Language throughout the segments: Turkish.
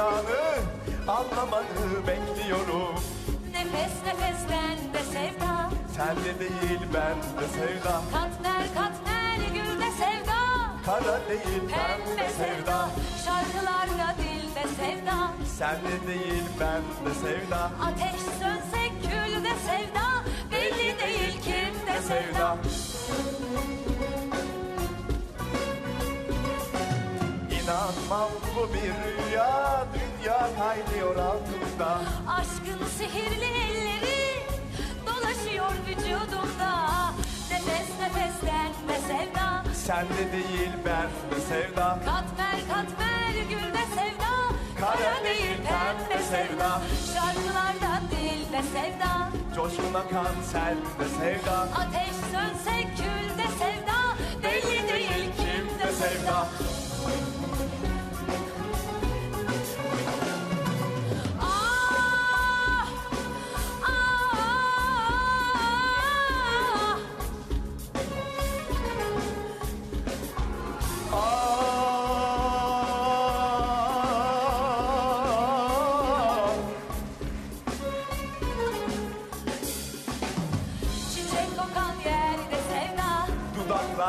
yapacağını anlamanı bekliyorum. Nefes nefesten de sevda. Senle değil ben de sevda. Kat ver kat ver gülde sevda. Kara değil Pembe sevda. Şarkılarla dilde sevda. Senle değil ben de sevda. Ateş sönse külde sevda. Belli değil kimde sevda İnanmam bu bir rüya Dünya kaynıyor altında Aşkın sihirli elleri Dolaşıyor vücudumda. Nefes nefesten de sevda. Senle değil ben de sevda. Kat ver kat ver gülde sevda. Kara değil pembe sevda. Şarkılarda dilde sevda. Coşkun akan sende sevda. Ateş sönse külde sevda. Belli değil kimde sevda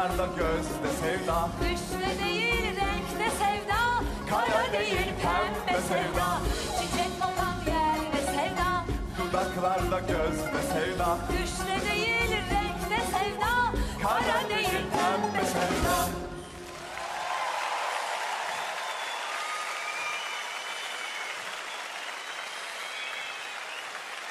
Dudaklarla gözde sevda. Üstte değil renkte sevda. Kara değil pembe sevda. Çiçek kokan yerde sevda. Dudaklarla gözde sevda. Kara değil